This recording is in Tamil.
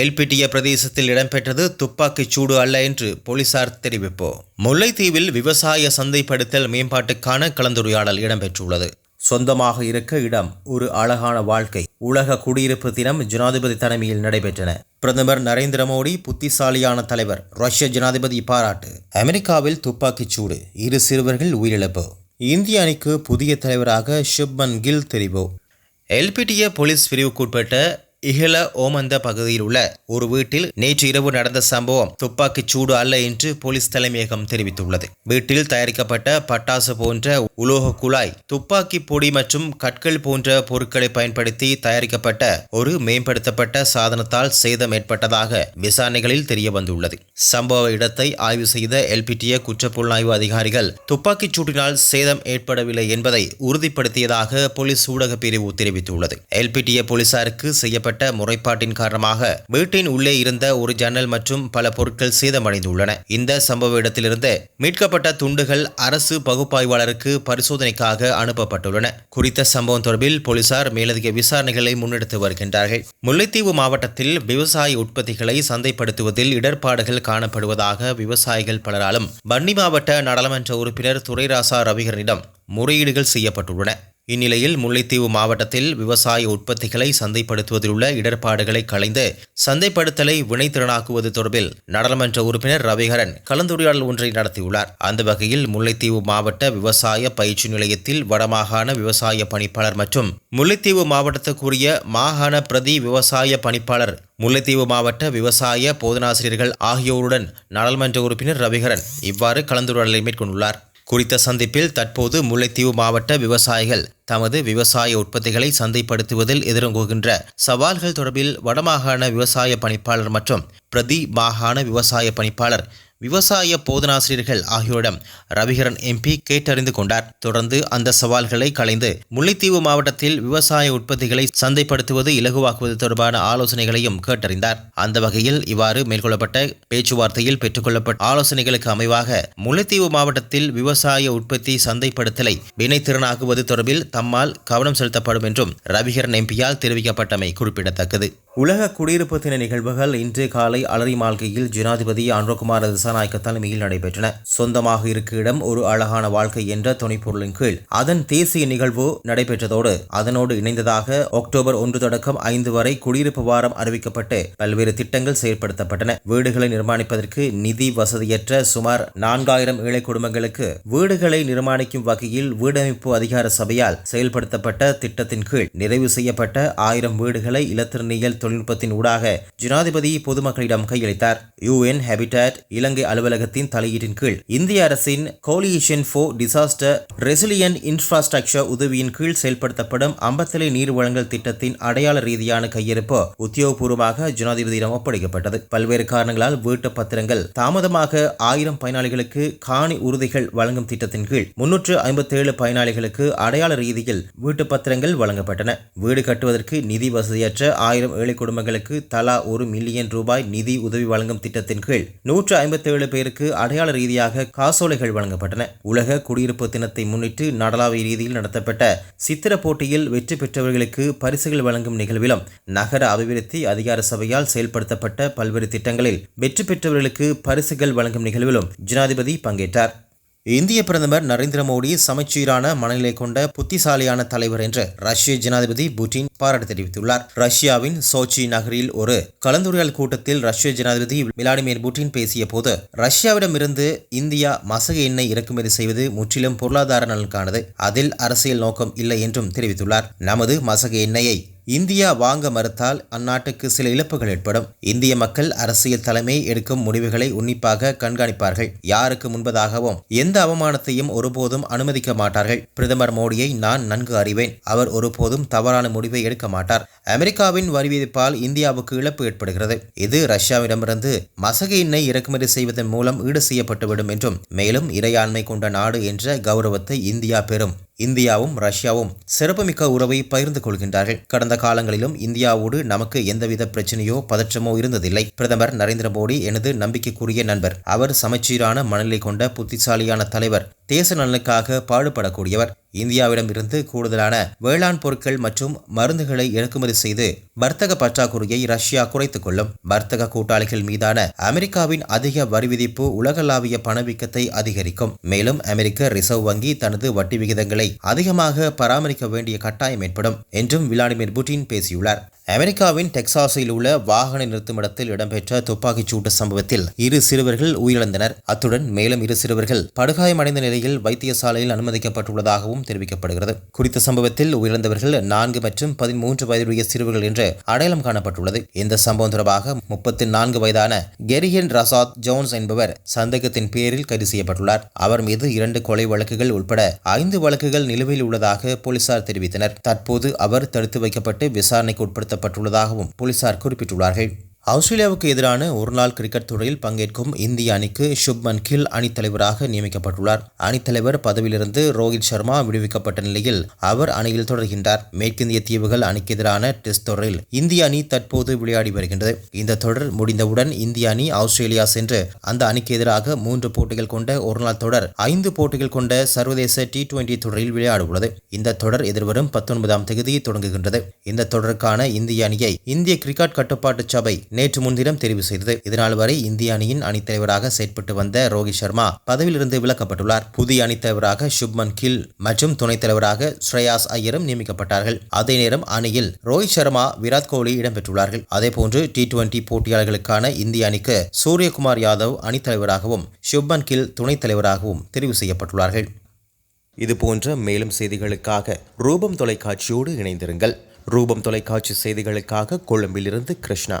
எல்பிட்டிய பிரதேசத்தில் இடம்பெற்றது துப்பாக்கிச் சூடு அல்ல என்று போலீசார் தெரிவிப்பு. முல்லைத்தீவில் விவசாய சந்தைப்படுத்தல் மேம்பாட்டுக்கான கலந்துரையாடல் இடம்பெற்றுள்ளது. சொந்தமாக இருக்க இடம் ஒரு அழகான வாழ்க்கை உலக குடியிருப்பு தினம் ஜனாதிபதி தலைமையில் நடைபெற்றன. பிரதமர் நரேந்திர மோடி புத்திசாலியான தலைவர் ரஷ்ய ஜனாதிபதி பாராட்டு. அமெரிக்காவில் துப்பாக்கிச் சூடு இரு சிறுவர்கள் உயிரிழப்பு. இந்திய அணிக்கு புதிய தலைவராக ஷுப்மன் கில் தெரிவு. எல்பிட்டிய போலீஸ் பிரிவுக்குட்பட்ட இகல ஓமந்த பகுதியில் உள்ள ஒரு வீட்டில் நேற்று இரவு நடந்த சம்பவம் துப்பாக்கிச் சூடு அல்ல என்று போலீஸ் தலைமையகம் தெரிவித்துள்ளது. வீட்டில் தயாரிக்கப்பட்ட பட்டாசு போன்ற உலோக குழாய் துப்பாக்கி பொடி மற்றும் கற்கள் போன்ற பொருட்களை பயன்படுத்தி தயாரிக்கப்பட்ட ஒரு மேம்படுத்தப்பட்ட சாதனத்தால் சேதம் ஏற்பட்டதாக விசாரணைகளில் தெரிய வந்துள்ளது சம்பவ இடத்தை ஆய்வு செய்த எல்பிடிஏ குற்றப்புலனாய்வு அதிகாரிகள் துப்பாக்கிச் சூட்டினால் சேதம் ஏற்படவில்லை என்பதை உறுதிப்படுத்தியதாக போலீஸ் ஊடக பிரிவு தெரிவித்துள்ளது. எல்பிடிஏ போலீசாருக்கு செய்யப்பட்ட முறைப்பாட்டின் காரணமாக வீட்டின் உள்ளே இருந்த ஒரு ஜன்னல் மற்றும் பல பொருட்கள் சேதமடைந்துள்ளன. இந்த சம்பவ இடத்திலிருந்து மீட்கப்பட்ட துண்டுகள் அரசு பகுப்பாய்வாளருக்கு பரிசோதனைக்காக அனுப்பப்பட்டுள்ளன. குறித்த சம்பவம் தொடர்பில் போலீசார் மேலதிக விசாரணைகளை முன்னெடுத்து வருகின்றார்கள். முல்லைத்தீவு மாவட்டத்தில் விவசாய உற்பத்திகளை சந்தைப்படுத்துவதில் இடர்பாடுகள் காணப்படுவதாக விவசாயிகள் பலராலும் வன்னி மாவட்ட நாடாளுமன்ற உறுப்பினர் துரைராசா ரவிகரனிடம் முறையீடுகள் செய்யப்பட்டுள்ளன. இந்நிலையில் முல்லைத்தீவு மாவட்டத்தில் விவசாய உற்பத்திகளை சந்தைப்படுத்துவதில் உள்ள இடர்பாடுகளை களைந்து சந்தைப்படுத்தலை வினைத்திறனாக்குவது தொடர்பில் நாடாளுமன்ற உறுப்பினர் ரவிகரன் கலந்துரையாடல் ஒன்றை நடத்தியுள்ளார். அந்த வகையில் முல்லைத்தீவு மாவட்ட விவசாய பயிற்சி நிலையத்தில் வடமாகாண விவசாய பணிப்பாளர் மற்றும் முல்லைத்தீவு மாவட்டத்துக்குரிய மாகாண பிரதி விவசாய பணிப்பாளர் முல்லைத்தீவு மாவட்ட விவசாய போதனாசிரியர்கள் ஆகியோருடன் நாடாளுமன்ற உறுப்பினர் ரவிகரன் இவ்வாறு கலந்துரையாடலை மேற்கொண்டுள்ளார். குறித்த சந்திப்பில் தற்போது முல்லைத்தீவு மாவட்ட விவசாயிகள் தமது விவசாய உற்பத்திகளை சந்தைப்படுத்துவதில் எதிர்கொள்கின்ற சவால்கள் தொடர்பில் வடமாகாண விவசாய பணிப்பாளர் மற்றும் பிரதி மாகாண விவசாய பணிப்பாளர் விவசாய போதனாசிரியர்கள் ஆகியோரிடம் ரவிகரன் எம்பி கேட்டறிந்து கொண்டார். தொடர்ந்து அந்த சவால்களை களைந்து முல்லைத்தீவு மாவட்டத்தில் விவசாய உற்பத்திகளை சந்தைப்படுத்துவது இலகுவாக்குவது தொடர்பான ஆலோசனைகளையும் கேட்டறிந்தார். அந்த வகையில் இவ்வாறு மேற்கொள்ளப்பட்ட பேச்சுவார்த்தையில் பெற்றுக்கொள்ளப்பட்ட ஆலோசனைகளுக்கு அமைவாக முல்லைத்தீவு மாவட்டத்தில் விவசாய உற்பத்தி சந்தைப்படுத்தலை வினைத்திறனாக்குவது தொடர்பில் தம்மால் கவனம் செலுத்தப்படும் என்றும் ரவிகரன் எம்பியால் தெரிவிக்கப்பட்டமை குறிப்பிடத்தக்கது. உலக குடியிருப்பு தின நிகழ்வுகள் இன்று காலை அலரி மாளிகையில் ஜனாதிபதி அன்ரோகுமார் திசாநாயக்க தலைமையில் நடைபெற்றன. சொந்தமாக இருக்க இடம் ஒரு அழகான வாழ்க்கை என்ற துணைப்பொருளின் கீழ். அதன் தேசிய நிகழ்வு நடைபெற்றதோடு அதனோடு இணைந்ததாக அக்டோபர் ஒன்று தொடக்கம் ஐந்து வரை குடியிருப்பு வாரம் அறிவிக்கப்பட்டு பல்வேறு திட்டங்கள் செயல்படுத்தப்பட்டன. வீடுகளை நிர்மாணிப்பதற்கு நிதி வசதியற்ற சுமார் நான்காயிரம் ஏழை குடும்பங்களுக்கு வீடுகளை நிர்மாணிக்கும் வகையில் வீடமைப்பு அதிகார சபையால் செயல்படுத்தப்பட்ட திட்டத்தின் கீழ் நிறைவு செய்யப்பட்ட ஆயிரம் வீடுகளை இலத்திரனியல் தொழில்நுட்பத்தின் ஊடாக ஜனாதிபதி பொதுமக்களிடம் கையளித்தார். யுஎன் ஹேபிடாட் இலங்கை அலுவலகத்தின் தலையீட்டின் கீழ் இந்திய அரசின் கோலியேஷன் ஃபோ டிசாஸ்டர் ரெசிலியன் இன்ஃப்ராஸ்ட்ரக்சர் உதவியின் கீழ் செயல்படுத்தப்படும் அம்பத்தலை நீர் வழங்கல் திட்டத்தின் அடையாள ரீதியான கையிருப்பு உத்தியோகபூர்வமாக ஜனாதிபதியிடம் ஒப்படைக்கப்பட்டது. பல்வேறு காரணங்களால் வீட்டு பத்திரங்கள் தாமதமாக ஆயிரம் பயனாளிகளுக்கு காணி உறுதிகள் வழங்கும் திட்டத்தின் கீழ் முன்னூற்று ஐம்பத்தேழு பயனாளிகளுக்கு அடையாள ரீதியில் வீட்டு பத்திரங்கள் வழங்கப்பட்டன. வீடு கட்டுவதற்கு நிதி வசதியற்ற ஆயிரம் ஏழை குடும்பங்களுக்கு தலா ஒரு மில்லியன் ரூபாய் நிதி உதவி வழங்கும் திட்டத்தின் கீழ் நூற்று ஐம்பத்தேழு பேருக்கு அடையாள ரீதியாக காசோலைகள் வழங்கப்பட்டன. உலக குடியிருப்பு தினத்தை முன்னிட்டு நாடளாவிய ரீதியில் நடத்தப்பட்ட சித்திர போட்டியில் வெற்றி பெற்றவர்களுக்கு பரிசுகள் வழங்கும் நிகழ்விலும் நகர அபிவிருத்தி அதிகார சபையால் செயல்படுத்தப்பட்ட பல்வேறு திட்டங்களில் வெற்றி பெற்றவர்களுக்கு பரிசுகள் வழங்கும் நிகழ்விலும் ஜனாதிபதி பங்கேற்றார். இந்திய பிரதமர் நரேந்திர மோடி சமச்சீரான மனநிலை கொண்ட புத்திசாலியான தலைவர் என்று ரஷ்ய ஜனாதிபதி புட்டின் பாராட்டு தெரிவித்துள்ளார். ரஷ்யாவின் சோச்சி நகரில் ஒரு கலந்துரையாடல் கூட்டத்தில் ரஷ்ய ஜனாதிபதி விளாடிமிர் புட்டின் பேசிய போது ரஷ்யாவிடமிருந்து இந்தியா மசக எண்ணெய் இறக்குமதி செய்வது முற்றிலும் பொருளாதார நலனுக்கானது அதில் அரசியல் நோக்கம் இல்லை என்றும் தெரிவித்துள்ளார். நமது மசக எண்ணெயை இந்தியா வாங்க மறுத்தால் அந்நாட்டுக்கு சில இழப்புகள் ஏற்படும். இந்திய மக்கள் அரசியல் தலைமை எடுக்கும் முடிவுகளை உன்னிப்பாக கண்காணிப்பார்கள். யாருக்கு முன்பதாகவும் எந்த அவமானத்தையும் ஒருபோதும் அனுமதிக்க மாட்டார்கள். பிரதமர் மோடியை நான் நன்கு அறிவேன். அவர் ஒருபோதும் தவறான முடிவை எடுக்க மாட்டார். அமெரிக்காவின் வரி விதிப்பால் இந்தியாவுக்கு இழப்பு ஏற்படுகிறது. இது ரஷ்யாவிடமிருந்து மசகு எண்ணெய் இறக்குமதி செய்வதன் மூலம் ஈடு செய்யப்பட்டுவிடும் என்றும் மேலும் இறையாண்மை கொண்ட நாடு என்ற கௌரவத்தை இந்தியா பெறும். இந்தியாவும் ரஷ்யாவும் சிறப்புமிக்க உறவை பகிர்ந்து கொள்கின்றார்கள். கடந்த காலங்களிலும் இந்தியாவோடு நமக்கு எந்தவித பிரச்சனையோ பதற்றமோ இருந்ததில்லை. பிரதமர் நரேந்திர மோடி எனது நம்பிக்கைக்குரிய நண்பர். அவர் சமச்சீரான மனநிலை கொண்ட புத்திசாலியான தலைவர். தேச நலனுக்காக பாடுபடக்கூடியவர். இந்தியாவிடம் இருந்து கூடுதலான வேளாண் பொருட்கள் மற்றும் மருந்துகளை இறக்குமதி செய்து வர்த்தக பற்றாக்குறையை ரஷ்யா குறைத்துக் கொள்ளும். வர்த்தக கூட்டாளிகள் மீதான அமெரிக்காவின் அதிக வரி விதிப்பு உலகளாவிய பணவீக்கத்தை அதிகரிக்கும். மேலும் அமெரிக்க ரிசர்வ் வங்கி தனது வட்டி விகிதங்களை அதிகமாக பராமரிக்க வேண்டிய கட்டாயம் ஏற்படும் என்றும் விளாடிமிர் புட்டின் பேசியுள்ளார். அமெரிக்காவின் டெக்சாஸில் உள்ள வாகன நிறுத்துமிடத்தில் இடம்பெற்ற துப்பாக்கிச் சூட்டு சம்பவத்தில் இரு சிறுவர்கள் உயிரிழந்தனர். அத்துடன் மேலும் இரு சிறுவர்கள் படுகாயமடைந்த நிலையில் வைத்தியசாலையில் அனுமதிக்கப்பட்டுள்ளதாகவும் தெரிவிக்கப்படுகிறது. குறித்த சம்பவத்தில் உயிரிழந்தவர்கள் நான்கு மற்றும் பதிமூன்று வயதுடைய சிறுவர்கள் என்று அடையாளம் காணப்பட்டுள்ளது. இந்த சம்பவம் தொடர்பாக முப்பத்தி நான்கு வயதான கெரியன் ரசாத் ஜோன்ஸ் என்பவர் சந்தேகத்தின் பேரில் கைது செய்யப்பட்டுள்ளார். அவர் மீது இரண்டு கொலை வழக்குகள் உட்பட ஐந்து வழக்குகள் நிலுவையில் உள்ளதாக போலீசார் தெரிவித்தனர். தற்போது அவர் தடுத்து வைக்கப்பட்டு விசாரணைக்கு உட்படுத்த உட்படுத்தப்பட்டுள்ளதாகவும் போலீசார் குறிப்பிட்டுள்ளார்கள். ஆஸ்திரேலியாவுக்கு எதிரான ஒருநாள் கிரிக்கெட் தொடரில் பங்கேற்கும் இந்திய அணிக்கு சுப்மன் கில் அணித்தலைவராக நியமிக்கப்பட்டுள்ளார். அணித்தலைவர் பதவியிலிருந்து ரோஹித் சர்மா விடுவிக்கப்பட்ட நிலையில் அவர் அணியில் தொடர்கின்றார். மேற்கிந்திய தீவுகள் அணிக்கு எதிரான டெஸ்ட் தொடரில் இந்திய அணி தற்போது விளையாடி வருகின்றது. இந்த தொடர் முடிந்தவுடன் இந்திய அணி ஆஸ்திரேலியா சென்று அந்த அணிக்கு எதிராக மூன்று போட்டிகள் கொண்ட ஒருநாள் தொடர் ஐந்து போட்டிகள் கொண்ட சர்வதேச டி டுவெண்டி தொடரில் விளையாடவுள்ளது. இந்த தொடர் எதிர்வரும் பத்தொன்பதாம் தேதி தொடங்குகின்றது. இந்த தொடருக்கான இந்திய அணியை இந்திய கிரிக்கெட் கட்டுப்பாட்டு சபை நேற்று முன்தினம் தெரிவு செய்தது. இதனால் வரை இந்திய அணியின் அணித்தலைவராக செயற்பட்டு வந்த ரோஹித் சர்மா பதவியிலிருந்து விலக்கப்பட்டுள்ளார். புதிய அணித்தலைவராக சுப்மன் கில் மற்றும் துணைத் தலைவராக ஸ்ரேயாஸ் ஐயரும் நியமிக்கப்பட்டார்கள். அதே நேரம் அணியில் ரோஹித் சர்மா விராட் கோலி இடம்பெற்றுள்ளார்கள். அதேபோன்று டி டுவெண்டி போட்டியாளர்களுக்கான இந்திய அணிக்கு சூரியகுமார் யாதவ் அணித்தலைவராகவும் சுப்மன் கில் துணைத் தலைவராகவும் தெரிவு செய்யப்பட்டுள்ளார்கள். இதுபோன்ற மேலும் செய்திகளுக்காக ரூபம் தொலைக்காட்சியோடு இணைந்திருங்கள். ரூபம் தொலைக்காட்சி செய்திகளுக்காக கொழும்பிலிருந்து கிருஷ்ணா.